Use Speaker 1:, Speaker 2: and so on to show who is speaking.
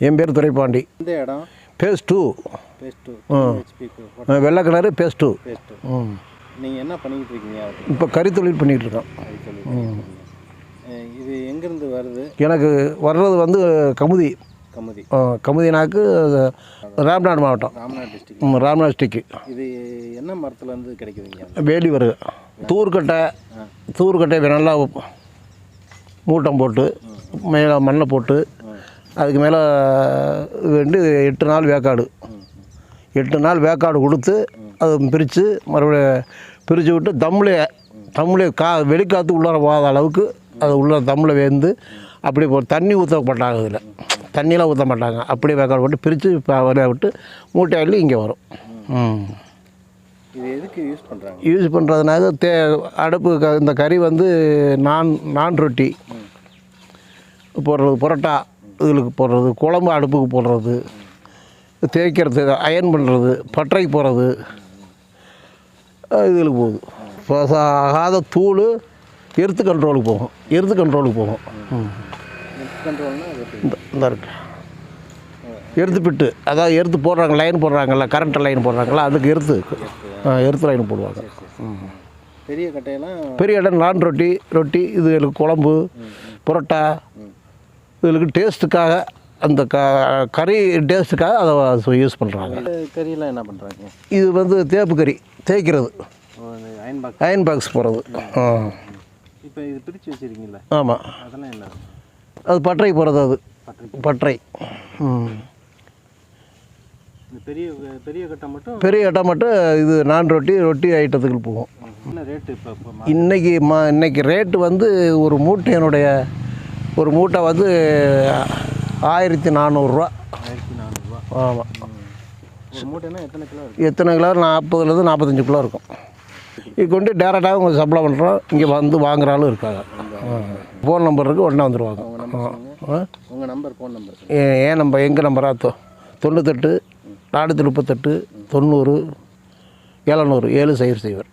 Speaker 1: என் பேர் துரைப்பாண்டி.
Speaker 2: இந்த இடம்?
Speaker 1: பேஸ் டூ.
Speaker 2: பேஸ்ட்டு ஹெச்பி
Speaker 1: வெள்ளை கிணறு பேஸ் டூ.
Speaker 2: நீங்கள் என்ன பண்ணிக்கிட்டு இருக்கீங்க?
Speaker 1: இப்போ கறி தொழில் பண்ணிகிட்டு
Speaker 2: அஹ் இது எங்கேருந்து வருது?
Speaker 1: எனக்கு வர்றது வந்து கமுதி.
Speaker 2: கமுதி.
Speaker 1: கமுதினாக்கு ராம்நாடு மாவட்டம்.
Speaker 2: ராமநாத் டிஸ்ட்ரிக்ட்
Speaker 1: ம், ராம்நாத் டிஸ்ட்ரிக்கு
Speaker 2: இது என்ன மரத்துலேருந்து கிடைக்குதுங்க?
Speaker 1: வேலி வருது தூர்க்கட்டை தூர்க்கட்டை நல்லா மூட்டம் போட்டு மேலே மண்ணை போட்டு அதுக்கு மேலே வந்து எட்டு நாள் வேக்காடு. எட்டு நாள் வேக்காடு கொடுத்து அதை பிரித்து மறுபடியும் பிரித்து விட்டு தம்மில் தம்மில் கா வெளிக்காற்று உள்ளார போகாத அளவுக்கு அது உள்ள தம்மில் வேந்து அப்படி தண்ணி ஊற்ற மாட்டாங்க இதில். தண்ணியெலாம் ஊற்ற மாட்டாங்க. அப்படியே வேக்காடு போட்டு பிரித்து வரைய விட்டு மூட்டை அள்ளி இங்கே வரும்.
Speaker 2: இது எதுக்கு யூஸ் பண்ணுறாங்க
Speaker 1: யூஸ் பண்ணுறதுனால தே அடுப்பு க இந்த கறி வந்து நான் நான் ரொட்டி போடுறது புரோட்டா இதுகளுக்கு போடுறது குழம்பு அடுப்புக்கு போடுறது தேய்க்கிறது அயன் பண்ணுறது பட்டறைக்கு போடுறது இதுகளுக்கு போகுது. ஆகாத தூள் எர்த்து கண்ட்ரோலுக்கு போகும். எர்த்து கண்ட்ரோலுக்கு போகும்? இந்த இருக்கு. எர்த்து பிட்டு அதாவது எர்த்து போடுறாங்க லைன் போடுறாங்கல்ல கரண்ட் லைன் போடுறாங்கல்ல அதுக்கு எர்த்து எர்த்து லைன் போடுவாங்க.
Speaker 2: பெரிய கட்டையெல்லாம்
Speaker 1: பெரிய இடம் நான் ரொட்டி ரொட்டி இதுகளுக்கு குழம்பு புரோட்டா இதுகளுக்கு டேஸ்ட்டுக்காக அந்த க கறி டேஸ்ட்டுக்காக அதை யூஸ் பண்ணுறாங்க
Speaker 2: இந்த கறியெல்லாம் என்ன பண்ணுறாங்க
Speaker 1: இது வந்து தேப்பு கறி தேய்க்கிறது.
Speaker 2: அயன் பாக்ஸ்
Speaker 1: ஆ.
Speaker 2: இப்போ இது பிரித்து வச்சுருக்கீங்களா
Speaker 1: ஆமாம்
Speaker 2: அதெல்லாம் என்ன?
Speaker 1: அது பட்டறை போடுறது அது.
Speaker 2: பட்டறை. பெரிய பெரிய கட்டை மட்டும்?
Speaker 1: பெரிய இடம் மட்டும் இது நான் ரொட்டி ரொட்டி ஐட்டத்துக்கு போகும். இன்றைக்கி மா இன்னைக்கு ரேட்டு வந்து ஒரு மூட்டையினுடைய ஒரு மூட்டை வந்து ஆயிரத்தி நானூறுரூவா.
Speaker 2: ஆயிரத்தி நானூறுரூவா.
Speaker 1: ஆமாம்
Speaker 2: மூட்டைனா எத்தனை கிலோ இருக்கு
Speaker 1: எத்தனை கிலோ? நாற்பதுலேருந்து நாற்பத்தஞ்சு கிலோ இருக்கும். இது கொண்டு டேரெக்டாக அவங்க சப்ளை பண்ணுறோம் இங்கே வந்து வாங்குற ஆளும் இருக்காங்க. ஃபோன் நம்பர் இருக்குது உடனே வந்துடுவாங்க
Speaker 2: உங்கள் நம்பர் ஃபோன் நம்பர்
Speaker 1: ஏ- ஏன் நம்பர் எங்கள் நம்பரா தொ தொண்ணூத்தெட்டு நானூற்றி முப்பத்தெட்டு தொண்ணூறு எழுநூறு ஏழு சைவர் சைவர்